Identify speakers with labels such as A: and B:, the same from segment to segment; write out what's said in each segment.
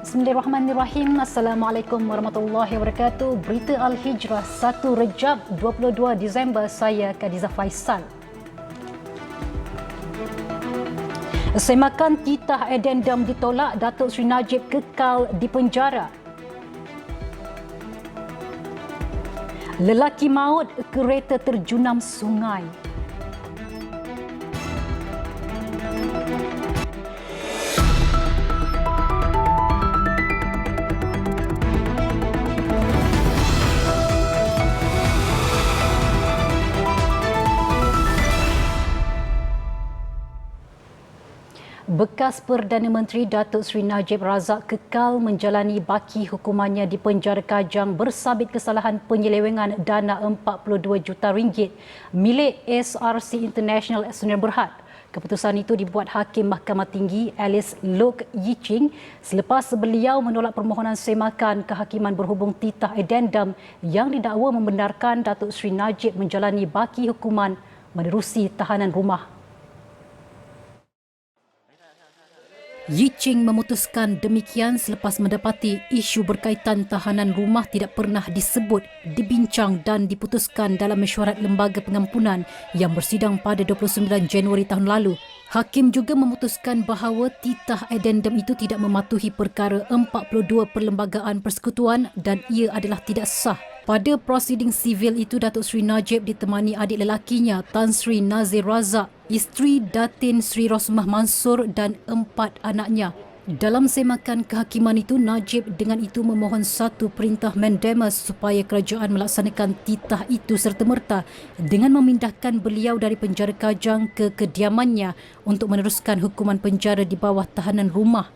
A: Bismillahirrahmanirrahim. Assalamualaikum warahmatullahi wabarakatuh. Berita Al-Hijrah 1 Rejab 22 Disember. Saya Kadiza Faisal. Semakan titah addendum ditolak, Datuk Seri Najib kekal di penjara. Lelaki maut kereta terjunam sungai. Bekas Perdana Menteri Datuk Seri Najib Razak kekal menjalani baki hukumannya di penjara Kajang bersabit kesalahan penyelewengan dana 42 juta ringgit milik SRC International Sungai Berhad. Keputusan itu dibuat Hakim Mahkamah Tinggi Alice Lok Yiching selepas beliau menolak permohonan semakan kehakiman berhubung titah addendum yang didakwa membenarkan Datuk Seri Najib menjalani baki hukuman menerusi tahanan rumah Yi Ching memutuskan demikian selepas mendapati isu berkaitan tahanan rumah tidak pernah disebut, dibincang dan diputuskan dalam mesyuarat lembaga pengampunan yang bersidang pada 29 Januari tahun lalu. Hakim juga memutuskan bahawa titah addendum itu tidak mematuhi perkara 42 perlembagaan persekutuan dan ia adalah tidak sah. Pada prosiding sivil itu, Datuk Seri Najib ditemani adik lelakinya Tan Sri Nazir Razak isteri Datin Sri Rosmah Mansur dan empat anaknya. Dalam semakan kehakiman itu, Najib dengan itu memohon satu perintah mandamus supaya kerajaan melaksanakan titah itu serta-merta dengan memindahkan beliau dari penjara Kajang ke kediamannya untuk meneruskan hukuman penjara di bawah tahanan rumah.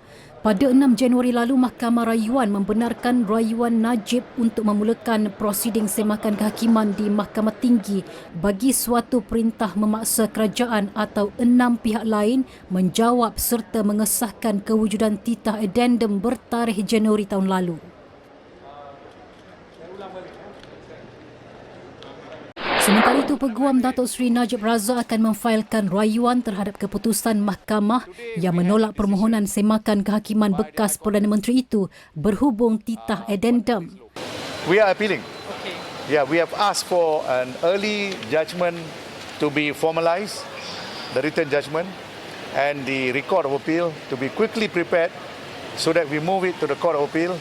A: Pada 6 Januari lalu, Mahkamah Rayuan membenarkan rayuan Najib untuk memulakan prosiding semakan kehakiman di Mahkamah Tinggi bagi suatu perintah memaksa kerajaan atau enam pihak lain menjawab serta mengesahkan kewujudan titah addendum bertarikh Januari tahun lalu. Sementara itu, Peguam Datuk Seri Najib Razak akan memfailkan rayuan terhadap keputusan mahkamah yang menolak permohonan semakan kehakiman bekas Perdana Menteri itu berhubung titah addendum.
B: We are appealing. Okay. Yeah, we have asked for an early judgment to be formalized, the written judgment, and the record of appeal to be quickly prepared so that we move it to the court of appeal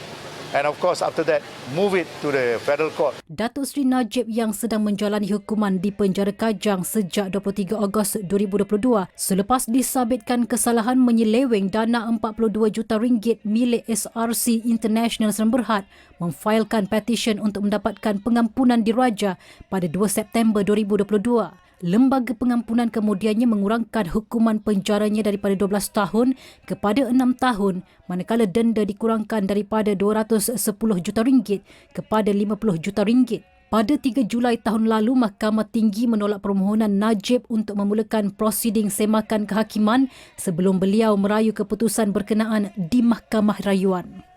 B: and of course after that move it to the federal court.
A: Datuk Seri Najib yang sedang menjalani hukuman di penjara Kajang sejak 23 Ogos 2022 selepas disabitkan kesalahan menyeleweng dana 42 juta ringgit milik SRC International Serang Berhad memfailkan petisyen untuk mendapatkan pengampunan diraja pada 2 September 2022 lembaga pengampunan kemudiannya mengurangkan hukuman penjaranya daripada 12 tahun kepada 6 tahun manakala denda dikurangkan daripada 210 juta ringgit kepada 50 juta ringgit. Pada 3 Julai tahun lalu, Mahkamah Tinggi menolak permohonan Najib untuk memulakan prosiding semakan kehakiman sebelum beliau merayu keputusan berkenaan di Mahkamah Rayuan.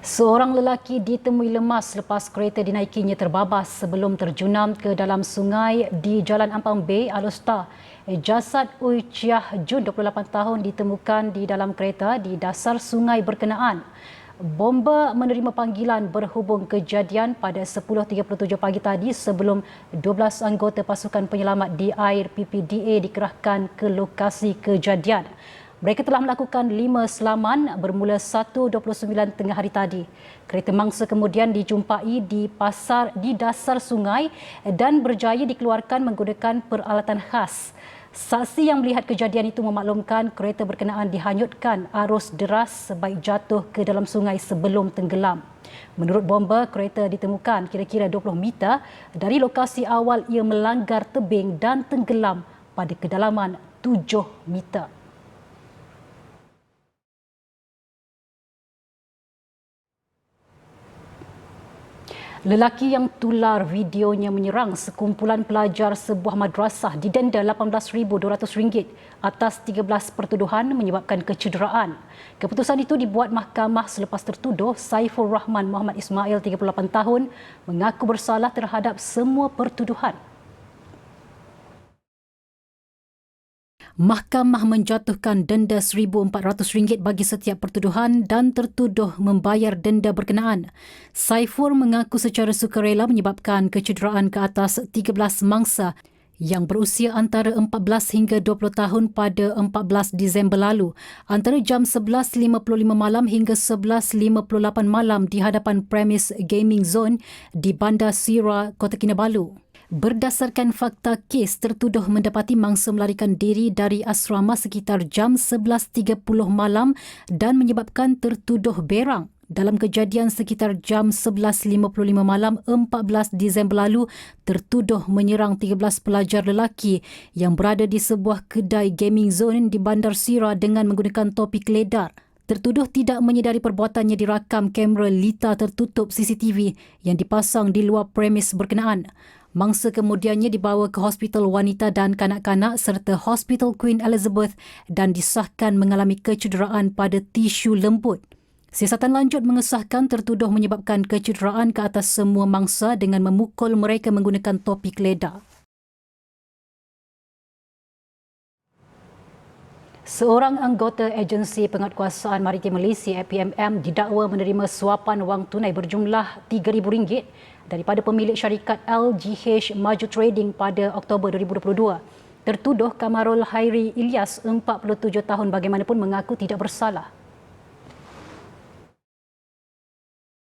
A: Seorang lelaki ditemui lemas selepas kereta dinaikinya terbabas sebelum terjunam ke dalam sungai di Jalan Ampang Bay, Alustar. Jasad Ui Chiah Jun, 28 tahun, ditemukan di dalam kereta di dasar sungai berkenaan. Bomba menerima panggilan berhubung kejadian pada 10.37 pagi tadi sebelum 12 anggota pasukan penyelamat di air PPDA dikerahkan ke lokasi kejadian. Mereka telah melakukan lima selaman bermula 1.29 tengah hari tadi. Kereta mangsa kemudian dijumpai di pasar di dasar sungai dan berjaya dikeluarkan menggunakan peralatan khas. Saksi yang melihat kejadian itu memaklumkan kereta berkenaan dihanyutkan arus deras sebaik jatuh ke dalam sungai sebelum tenggelam. Menurut bomba, kereta ditemukan kira-kira 20 meter dari lokasi awal ia melanggar tebing dan tenggelam pada kedalaman 7 meter. Lelaki yang tular videonya menyerang sekumpulan pelajar sebuah madrasah didenda RM18,200 atas 13 pertuduhan menyebabkan kecederaan. Keputusan itu dibuat mahkamah selepas tertuduh Saiful Rahman Muhammad Ismail 38 tahun mengaku bersalah terhadap semua pertuduhan. Mahkamah menjatuhkan denda RM1,400 bagi setiap pertuduhan dan tertuduh membayar denda berkenaan. Saifur mengaku secara sukarela menyebabkan kecederaan ke atas 13 mangsa yang berusia antara 14 hingga 20 tahun pada 14 Disember lalu antara jam 11.55 malam hingga 11.58 malam di hadapan premis gaming zone di Bandar Sira, Kota Kinabalu. Berdasarkan fakta kes, tertuduh mendapati mangsa melarikan diri dari asrama sekitar jam 11.30 malam dan menyebabkan tertuduh berang. Dalam kejadian sekitar jam 11.55 malam 14 Disember lalu, tertuduh menyerang 13 pelajar lelaki yang berada di sebuah kedai gaming zone di Bandar Sira dengan menggunakan topi keledar. Tertuduh tidak menyedari perbuatannya dirakam kamera lita tertutup CCTV yang dipasang di luar premis berkenaan. Mangsa kemudiannya dibawa ke Hospital Wanita dan Kanak-Kanak serta Hospital Queen Elizabeth dan disahkan mengalami kecederaan pada tisu lembut. Siasatan lanjut mengesahkan tertuduh menyebabkan kecederaan ke atas semua mangsa dengan memukul mereka menggunakan topi keledar. Seorang anggota agensi penguatkuasaan maritim Malaysia APMM didakwa menerima suapan wang tunai berjumlah RM3,000 daripada pemilik syarikat LGH Maju Trading pada Oktober 2022. Tertuduh Kamarul Hairi Ilyas, 47 tahun bagaimanapun mengaku tidak bersalah.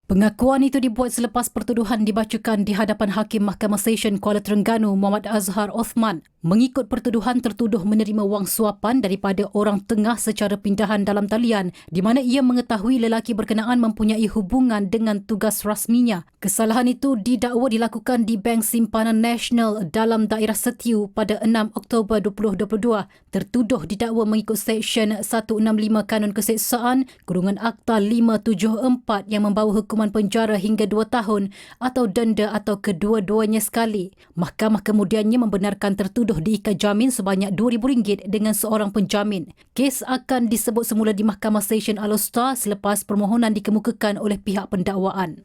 A: Pengakuan itu dibuat selepas pertuduhan dibacakan di hadapan Hakim Mahkamah Session Kuala Terengganu Muhammad Azhar Othman. Mengikut pertuduhan tertuduh menerima wang suapan daripada orang tengah secara pindahan dalam talian di mana ia mengetahui lelaki berkenaan mempunyai hubungan dengan tugas rasminya. Kesalahan itu didakwa dilakukan di Bank Simpanan Nasional dalam daerah Setiu pada 6 Oktober 2022. Tertuduh didakwa mengikut Seksyen 165 Kanun Keseksaan Kurungan Akta 574 yang membawa hukuman penjara hingga 2 tahun atau denda atau kedua-duanya sekali. Mahkamah kemudiannya membenarkan tertuduh dituduh diikat jamin sebanyak RM2,000 dengan seorang penjamin. Kes akan disebut semula di Mahkamah Session Alostar selepas permohonan dikemukakan oleh pihak pendakwaan.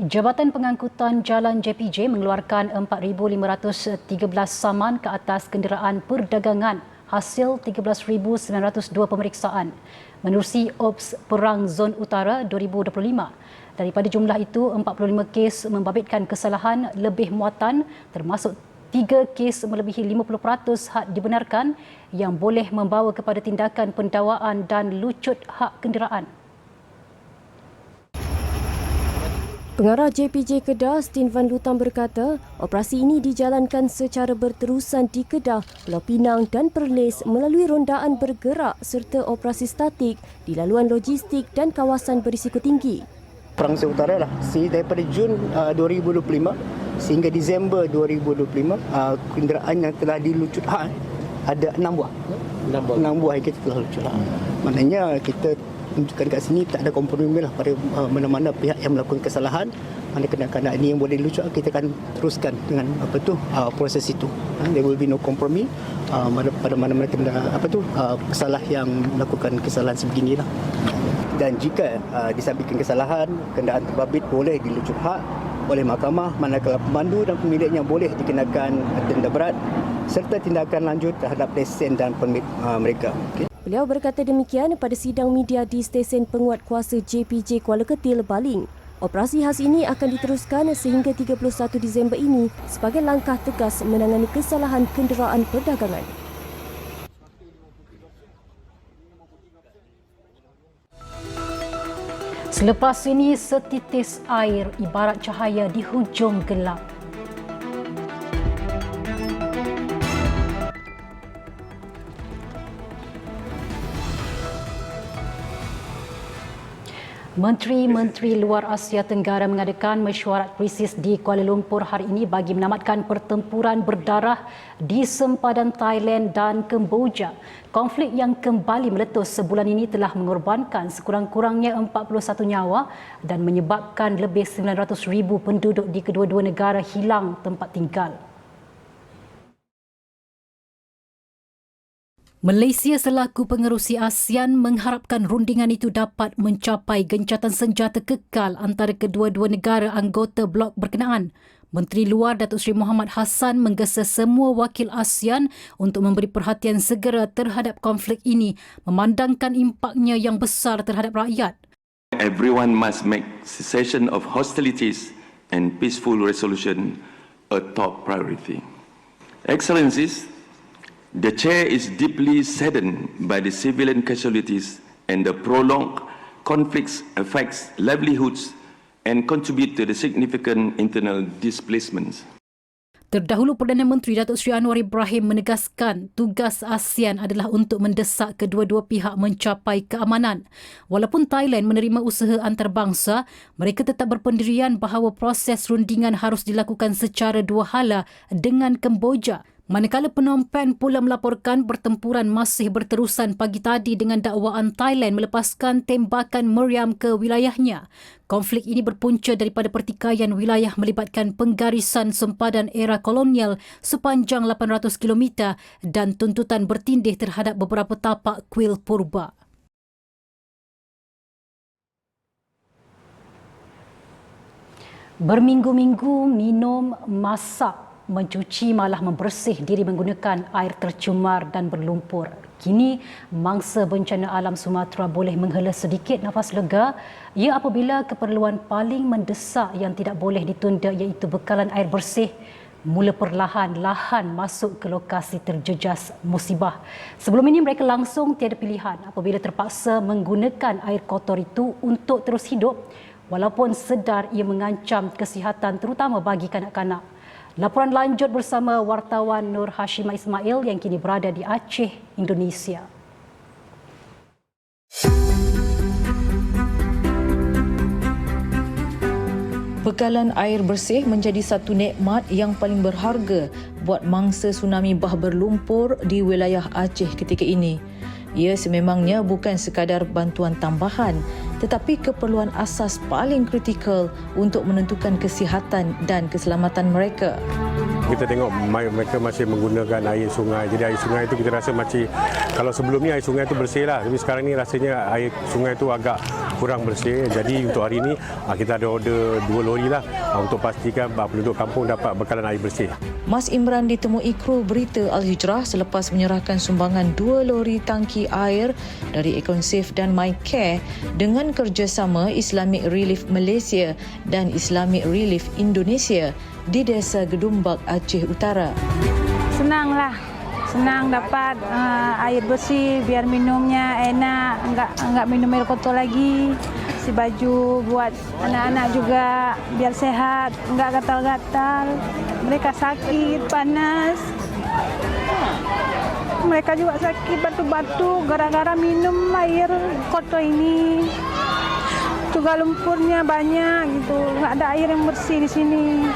A: Jabatan Pengangkutan Jalan JPJ mengeluarkan 4,513 saman ke atas kenderaan perdagangan hasil 13,902 pemeriksaan menerusi Ops Perang Zon Utara 2025. Daripada jumlah itu, 45 kes membabitkan kesalahan lebih muatan termasuk tiga kes melebihi 50% hak dibenarkan yang boleh membawa kepada tindakan pendawaan dan lucut hak kenderaan.
C: Pengarah JPJ Kedah, Stin Van Lutam berkata, operasi ini dijalankan secara berterusan di Kedah, Pulau Pinang dan Perlis melalui rondaan bergerak serta operasi statik di laluan logistik dan kawasan berisiko tinggi.
D: Perang Asia Utara lah. Si daripada Jun uh, 2025 sehingga Disember 2025 uh, kenderaan yang telah dilucut hak ada enam buah. Enam buah. Enam buah yang kita telah lucut hak. Maknanya kita tunjukkan kat sini tak ada kompromi lah pada uh, mana-mana pihak yang melakukan kesalahan mana kena-kena ini yang boleh lucu kita akan teruskan dengan apa tu uh, proses itu uh, there will be no compromise uh, pada mana-mana kena apa tu uh, kesalah yang melakukan kesalahan sebeginilah dan jika uh, disampaikan kesalahan kenderaan terbabit boleh dilucut hak oleh mahkamah manakala pemandu dan pemiliknya boleh dikenakan denda berat serta tindakan lanjut terhadap lesen dan permit uh, mereka okay.
C: Beliau berkata demikian pada sidang media di stesen penguat kuasa JPJ Kuala Ketil Baling. Operasi khas ini akan diteruskan sehingga 31 Disember ini sebagai langkah tegas menangani kesalahan kenderaan perdagangan.
A: Selepas ini, setitis air ibarat cahaya di hujung gelap. Menteri-menteri luar Asia Tenggara mengadakan mesyuarat krisis di Kuala Lumpur hari ini bagi menamatkan pertempuran berdarah di sempadan Thailand dan Kemboja. Konflik yang kembali meletus sebulan ini telah mengorbankan sekurang-kurangnya 41 nyawa dan menyebabkan lebih 900 ribu penduduk di kedua-dua negara hilang tempat tinggal. Malaysia selaku pengerusi ASEAN mengharapkan rundingan itu dapat mencapai gencatan senjata kekal antara kedua-dua negara anggota blok berkenaan. Menteri Luar Datuk Seri Muhammad Hassan menggesa semua wakil ASEAN untuk memberi perhatian segera terhadap konflik ini memandangkan impaknya yang besar terhadap rakyat.
E: Everyone must make cessation of hostilities and peaceful resolution a top priority. Excellencies, the Chair is deeply saddened by the civilian casualties and the prolonged conflicts affects livelihoods and contribute to the significant internal displacements.
A: Terdahulu Perdana Menteri Datuk Seri Anwar Ibrahim menegaskan tugas ASEAN adalah untuk mendesak kedua-dua pihak mencapai keamanan. Walaupun Thailand menerima usaha antarabangsa, mereka tetap berpendirian bahawa proses rundingan harus dilakukan secara dua hala dengan Kemboja. Manakala Phnom Penh pula melaporkan pertempuran masih berterusan pagi tadi dengan dakwaan Thailand melepaskan tembakan meriam ke wilayahnya. Konflik ini berpunca daripada pertikaian wilayah melibatkan penggarisan sempadan era kolonial sepanjang 800 km dan tuntutan bertindih terhadap beberapa tapak kuil purba. Berminggu-minggu minum, masak, mencuci malah membersih diri menggunakan air tercemar dan berlumpur. Kini, mangsa bencana alam Sumatera boleh menghela sedikit nafas lega ia apabila keperluan paling mendesak yang tidak boleh ditunda iaitu bekalan air bersih mula perlahan-lahan masuk ke lokasi terjejas musibah. Sebelum ini mereka langsung tiada pilihan apabila terpaksa menggunakan air kotor itu untuk terus hidup walaupun sedar ia mengancam kesihatan terutama bagi kanak-kanak. Laporan lanjut bersama wartawan Nur Hashim Ismail yang kini berada di Aceh, Indonesia.
F: Bekalan air bersih menjadi satu nikmat yang paling berharga buat mangsa tsunami bah berlumpur di wilayah Aceh ketika ini. Ia sememangnya bukan sekadar bantuan tambahan tetapi keperluan asas paling kritikal untuk menentukan kesihatan dan keselamatan mereka.
G: Kita tengok mereka masih menggunakan air sungai. Jadi air sungai itu kita rasa macam kalau sebelum ni air sungai itu bersih lah. Tapi sekarang ni rasanya air sungai itu agak kurang bersih. Jadi untuk hari ini ah, kita ada order dua lori lah ah, untuk pastikan penduduk kampung dapat bekalan air bersih.
F: Mas Imran ditemui kru berita Al-Hijrah selepas menyerahkan sumbangan dua lori tangki air dari Econsave dan MyCare dengan kerjasama Islamic Relief Malaysia dan Islamic Relief Indonesia di Desa Gedumbak, Aceh Utara.
H: Senanglah. Senang dapat uh, air bersih biar minumnya enak, enggak enggak minum air kotor lagi. Si baju buat anak-anak juga biar sehat, enggak gatal-gatal. Mereka sakit, panas. Mereka juga sakit batu-batu gara-gara minum air kotor ini. Juga lumpurnya banyak gitu, enggak ada air yang bersih di sini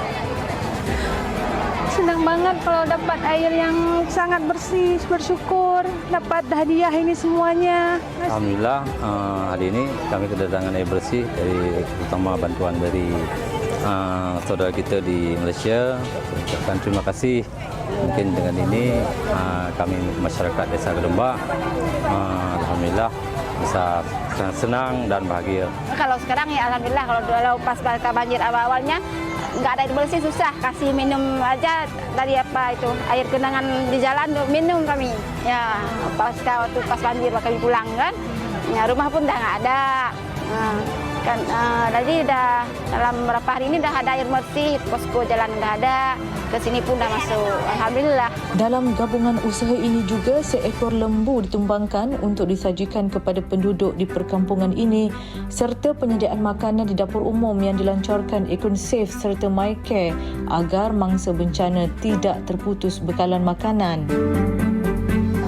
H: senang banget kalau dapat air yang sangat bersih, bersyukur dapat hadiah ini semuanya.
I: Alhamdulillah uh, hari ini kami kedatangan air bersih dari terutama bantuan dari uh, saudara kita di Malaysia. Ucapkan terima kasih. Mungkin dengan ini uh, kami masyarakat Desa Gedembak uh, Alhamdulillah bisa senang dan bahagia.
J: Kalau sekarang ya Alhamdulillah kalau dulu pas banjir awal-awalnya nggak ada air bersih susah. Kasih minum aja dari apa itu air genangan di jalan minum kami. Ya pas waktu pas banjir kami pulang kan ya rumah pun udah nggak ada. Nah, kan uh, jadi udah dalam beberapa hari ini udah ada air bersih posko jalan udah ada ke sini pun dah masuk alhamdulillah
F: dalam gabungan usaha ini juga seekor lembu ditumbangkan untuk disajikan kepada penduduk di perkampungan ini serta penyediaan makanan di dapur umum yang dilancarkan Econ Safe serta MyCare agar mangsa bencana tidak terputus bekalan makanan.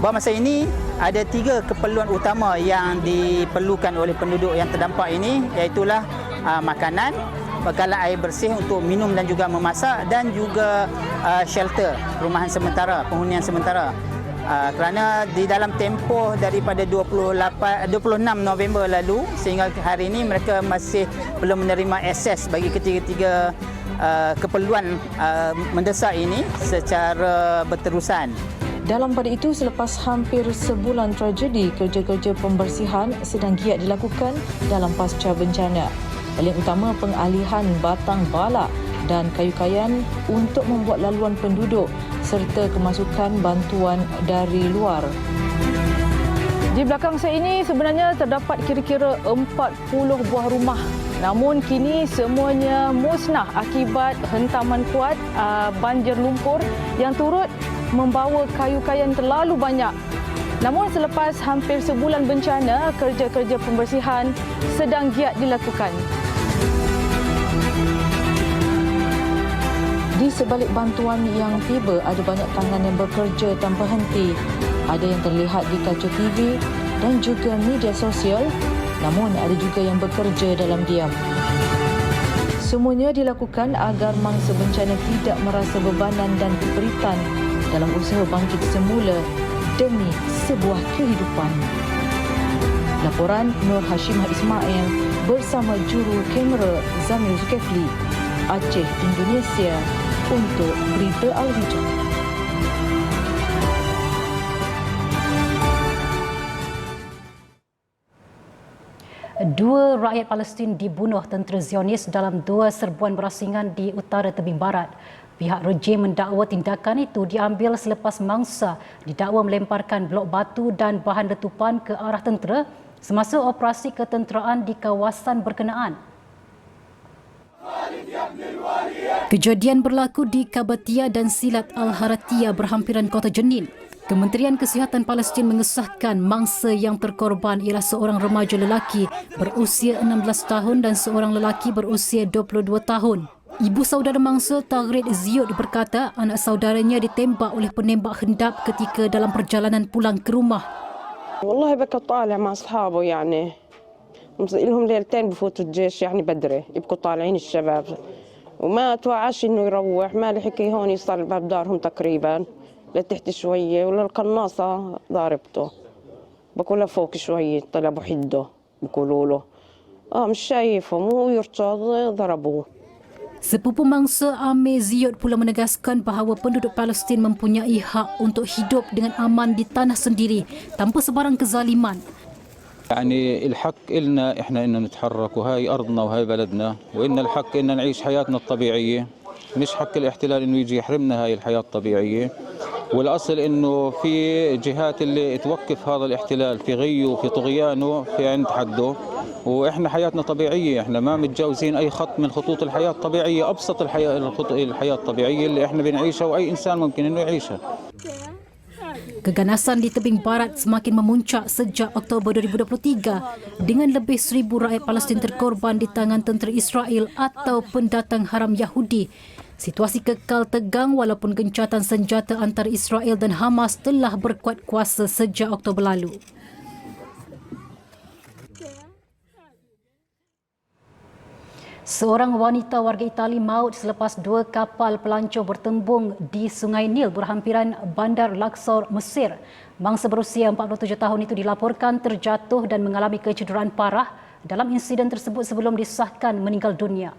D: Buat masa ini ada tiga keperluan utama yang diperlukan oleh penduduk yang terdampak ini iaitulah uh, makanan, bekalan air bersih untuk minum dan juga memasak dan juga uh, shelter, rumahan sementara, penghunian sementara. Uh, kerana di dalam tempoh daripada 28 26 November lalu sehingga hari ini mereka masih belum menerima akses bagi ketiga-tiga uh, keperluan uh, mendesak ini secara berterusan.
F: Dalam pada itu, selepas hampir sebulan tragedi, kerja-kerja pembersihan sedang giat dilakukan dalam pasca bencana. Paling utama pengalihan batang balak dan kayu-kayan untuk membuat laluan penduduk serta kemasukan bantuan dari luar. Di belakang saya ini sebenarnya terdapat kira-kira 40 buah rumah. Namun kini semuanya musnah akibat hentaman kuat uh, banjir lumpur yang turut membawa kayu-kayan terlalu banyak. Namun selepas hampir sebulan bencana, kerja-kerja pembersihan sedang giat dilakukan. Di sebalik bantuan yang tiba, ada banyak tangan yang bekerja tanpa henti. Ada yang terlihat di kaca TV dan juga media sosial, namun ada juga yang bekerja dalam diam. Semuanya dilakukan agar mangsa bencana tidak merasa bebanan dan keperitan dalam usaha bangkit semula demi sebuah kehidupan. Laporan Nur Hashimah Ismail bersama juru kamera Zamil Zulkifli, Aceh, Indonesia untuk Berita Al-Hijab.
A: Dua rakyat Palestin dibunuh tentera Zionis dalam dua serbuan berasingan di utara tebing barat. Pihak rejim mendakwa tindakan itu diambil selepas mangsa didakwa melemparkan blok batu dan bahan letupan ke arah tentera semasa operasi ketenteraan di kawasan berkenaan. Kejadian berlaku di Kabatia dan Silat Al-Haratia berhampiran kota Jenin. Kementerian Kesihatan Palestin mengesahkan mangsa yang terkorban ialah seorang remaja lelaki berusia 16 tahun dan seorang lelaki berusia 22 tahun. Ibu saudara mangsa Tagrid Ziud berkata anak saudaranya ditembak oleh penembak hendap ketika dalam perjalanan pulang ke rumah.
K: والله بكى طالع مع اصحابه يعني لهم ليلتين بفوتوا الجيش يعني بدري يبقوا طالعين الشباب وما توعش انه يروح ما لحق هون يصل باب دارهم تقريبا لتحت شوية ولا القناصه ضاربته بقول فوق شوية طلع بحده بقولوا له آه مش شايفهم وهو يركض ضربوه
A: Sepupu mangsa Amir Ziyod pula menegaskan bahawa penduduk Palestin mempunyai hak untuk hidup dengan aman di tanah sendiri tanpa sebarang kezaliman.
L: يعني الحق إلنا إحنا إن نتحرك وهاي أرضنا وهاي بلدنا وإن الحق إن نعيش حياتنا الطبيعية مش حق الاحتلال إنه يجي يحرمنا هاي الحياة الطبيعية والأصل إنه في جهات اللي توقف هذا الاحتلال في غيه وفي طغيانه في عند حده. وإحنا حياتنا طبيعية إحنا ما متجاوزين أي خط من خطوط الحياة الطبيعية أبسط الحياة الحياة الطبيعية اللي إحنا بنعيشها وأي إنسان ممكن إنه يعيشها.
A: Keganasan di tebing barat semakin memuncak sejak Oktober 2023 dengan lebih seribu rakyat Palestin terkorban di tangan tentera Israel atau pendatang haram Yahudi. Situasi kekal tegang walaupun gencatan senjata antara Israel dan Hamas telah berkuat kuasa sejak Oktober lalu. Seorang wanita warga Itali maut selepas dua kapal pelancong bertembung di Sungai Nil berhampiran Bandar Luxor, Mesir. Mangsa berusia 47 tahun itu dilaporkan terjatuh dan mengalami kecederaan parah dalam insiden tersebut sebelum disahkan meninggal dunia.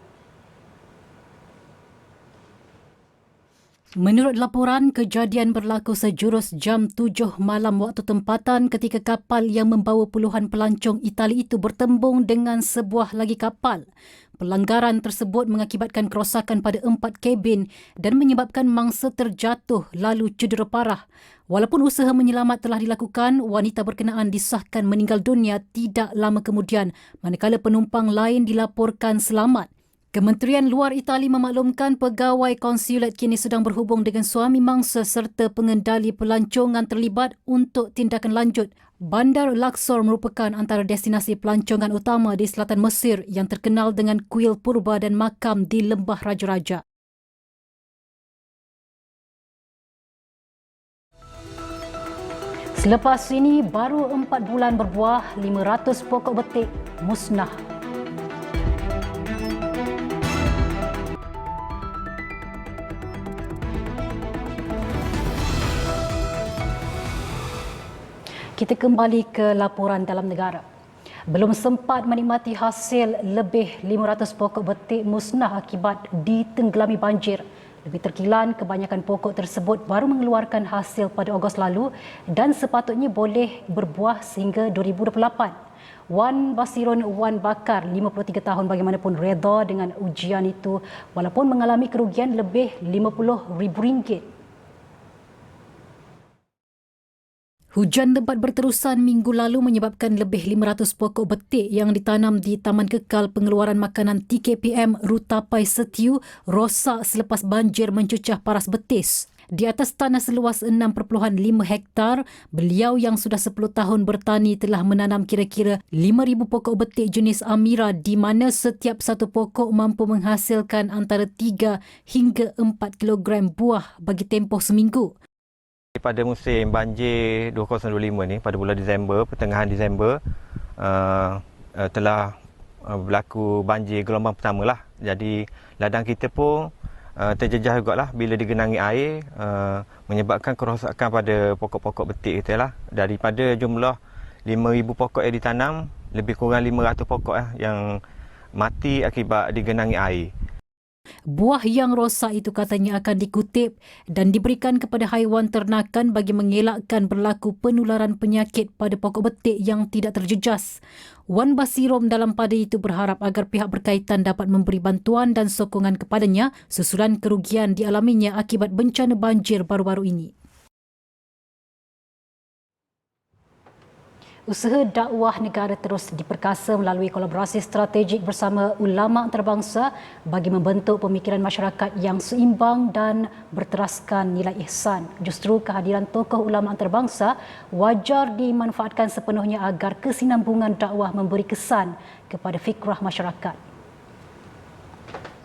A: Menurut laporan, kejadian berlaku sejurus jam 7 malam waktu tempatan ketika kapal yang membawa puluhan pelancong Itali itu bertembung dengan sebuah lagi kapal. Pelanggaran tersebut mengakibatkan kerosakan pada empat kabin dan menyebabkan mangsa terjatuh lalu cedera parah. Walaupun usaha menyelamat telah dilakukan, wanita berkenaan disahkan meninggal dunia tidak lama kemudian manakala penumpang lain dilaporkan selamat. Kementerian Luar Itali memaklumkan pegawai konsulat kini sedang berhubung dengan suami mangsa serta pengendali pelancongan terlibat untuk tindakan lanjut. Bandar Luxor merupakan antara destinasi pelancongan utama di selatan Mesir yang terkenal dengan kuil purba dan makam di Lembah Raja-Raja. Selepas ini, baru empat bulan berbuah, 500 pokok betik musnah Kita kembali ke laporan dalam negara. Belum sempat menikmati hasil lebih 500 pokok betik musnah akibat ditenggelami banjir. Lebih terkilan, kebanyakan pokok tersebut baru mengeluarkan hasil pada Ogos lalu dan sepatutnya boleh berbuah sehingga 2028. Wan Basirun Wan Bakar, 53 tahun bagaimanapun reda dengan ujian itu walaupun mengalami kerugian lebih RM50,000. Hujan lebat berterusan minggu lalu menyebabkan lebih 500 pokok betik yang ditanam di Taman Kekal Pengeluaran Makanan TKPM Rutapai Setiu rosak selepas banjir mencucah paras betis. Di atas tanah seluas 6.5 hektar, beliau yang sudah 10 tahun bertani telah menanam kira-kira 5,000 pokok betik jenis Amira di mana setiap satu pokok mampu menghasilkan antara 3 hingga 4 kilogram buah bagi tempoh seminggu.
M: Pada musim banjir 2025 ni pada bulan Disember, pertengahan Disember uh, uh, telah uh, berlaku banjir gelombang pertama lah. Jadi ladang kita pun uh, juga lah bila digenangi air uh, menyebabkan kerosakan pada pokok-pokok betik kita lah. Daripada jumlah 5,000 pokok yang ditanam, lebih kurang 500 pokok lah yang mati akibat digenangi air.
A: Buah yang rosak itu katanya akan dikutip dan diberikan kepada haiwan ternakan bagi mengelakkan berlaku penularan penyakit pada pokok betik yang tidak terjejas. Wan Basirom dalam pada itu berharap agar pihak berkaitan dapat memberi bantuan dan sokongan kepadanya susulan kerugian dialaminya akibat bencana banjir baru-baru ini. Usaha dakwah negara terus diperkasa melalui kolaborasi strategik bersama ulama antarabangsa bagi membentuk pemikiran masyarakat yang seimbang dan berteraskan nilai ihsan. Justru kehadiran tokoh ulama antarabangsa wajar dimanfaatkan sepenuhnya agar kesinambungan dakwah memberi kesan kepada fikrah masyarakat.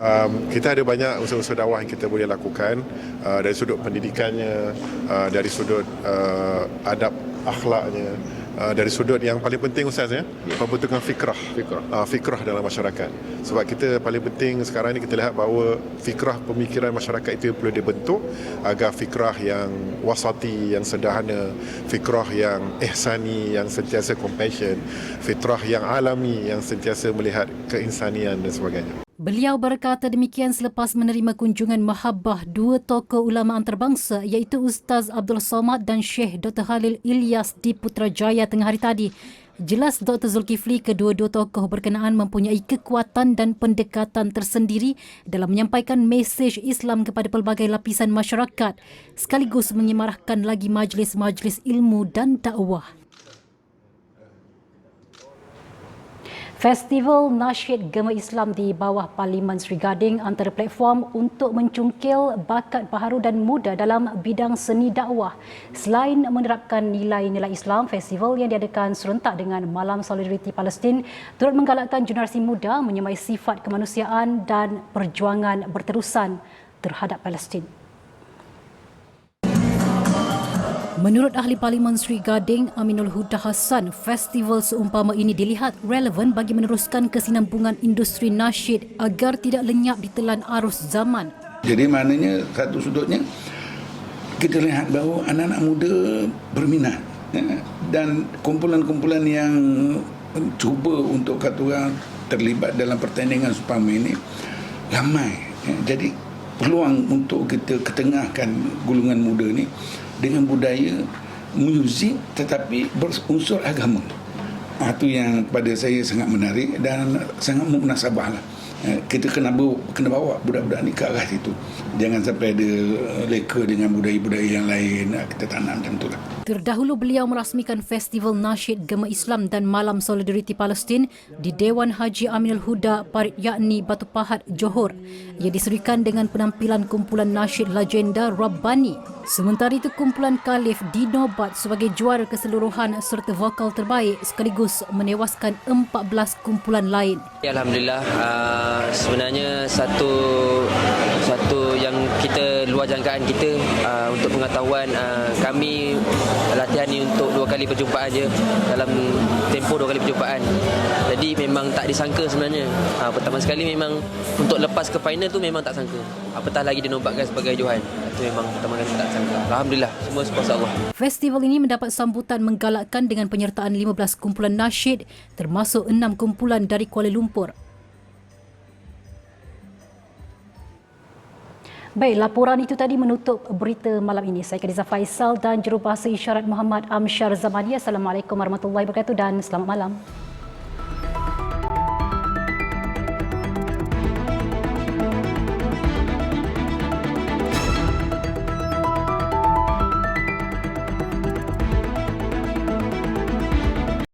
N: Um, kita ada banyak usaha-usaha dakwah yang kita boleh lakukan uh, dari sudut pendidikannya, uh, dari sudut uh, adab akhlaknya, uh, dari sudut yang paling penting Ustaz ya, pembentukan fikrah. Fikrah. Uh, fikrah dalam masyarakat. Sebab kita paling penting sekarang ni kita lihat bahawa fikrah pemikiran masyarakat itu perlu dibentuk agar fikrah yang wasati, yang sederhana, fikrah yang ihsani, yang sentiasa compassion, fikrah yang alami, yang sentiasa melihat keinsanian dan sebagainya.
A: Beliau berkata demikian selepas menerima kunjungan mahabbah dua tokoh ulama antarabangsa iaitu Ustaz Abdul Somad dan Syekh Dr. Halil Ilyas di Putrajaya tengah hari tadi. Jelas Dr. Zulkifli kedua-dua tokoh berkenaan mempunyai kekuatan dan pendekatan tersendiri dalam menyampaikan mesej Islam kepada pelbagai lapisan masyarakat sekaligus menyemarahkan lagi majlis-majlis ilmu dan dakwah. Festival Nasyid Gema Islam di bawah Parlimen Sri Gading antara platform untuk mencungkil bakat baharu dan muda dalam bidang seni dakwah. Selain menerapkan nilai-nilai Islam, festival yang diadakan serentak dengan Malam Solidariti Palestin turut menggalakkan generasi muda menyemai sifat kemanusiaan dan perjuangan berterusan terhadap Palestin. Menurut ahli Parlimen Sri Gading Aminul Huda Hassan, festival seumpama ini dilihat relevan bagi meneruskan kesinambungan industri nasyid agar tidak lenyap ditelan arus zaman.
O: Jadi maknanya satu sudutnya kita lihat bahawa anak-anak muda berminat ya, dan kumpulan-kumpulan yang cuba untuk kata orang terlibat dalam pertandingan seumpama ini ramai. Ya. Jadi peluang untuk kita ketengahkan gulungan muda ni dengan budaya muzik tetapi berunsur agama. Itu ha, yang pada saya sangat menarik dan sangat munasabah lah. Eh, kita kena kena bawa budak-budak ni ke arah situ. Jangan sampai ada eh, leka dengan budaya-budaya yang lain. Kita tanam macam tu lah.
A: Terdahulu beliau merasmikan Festival Nasyid Gema Islam dan Malam Solidariti Palestin di Dewan Haji Aminul Huda Parit Yakni Batu Pahat, Johor. Ia diserukan dengan penampilan kumpulan nasyid legenda Rabbani. Sementara itu kumpulan Khalif dinobat sebagai juara keseluruhan serta vokal terbaik sekaligus menewaskan 14 kumpulan lain.
P: Alhamdulillah uh, sebenarnya satu satu yang kita luar jangkaan kita uh, untuk pengetahuan uh, kami latihan ni untuk dua kali perjumpaan je dalam tempoh dua kali perjumpaan. Jadi memang tak disangka sebenarnya. Uh, pertama sekali memang untuk lepas ke final tu memang tak sangka. Apatah lagi dinobatkan sebagai Johan. Itu memang pertama kali tak sangka. Alhamdulillah semua kuasa Allah.
A: Festival ini mendapat sambutan menggalakkan dengan penyertaan 15 kumpulan nasyid termasuk 6 kumpulan dari Kuala Lumpur. Baik, laporan itu tadi menutup berita malam ini. Saya Khadijah Faisal dan jurubahasa isyarat Muhammad Amsyar Zamani. Assalamualaikum warahmatullahi wabarakatuh dan selamat malam.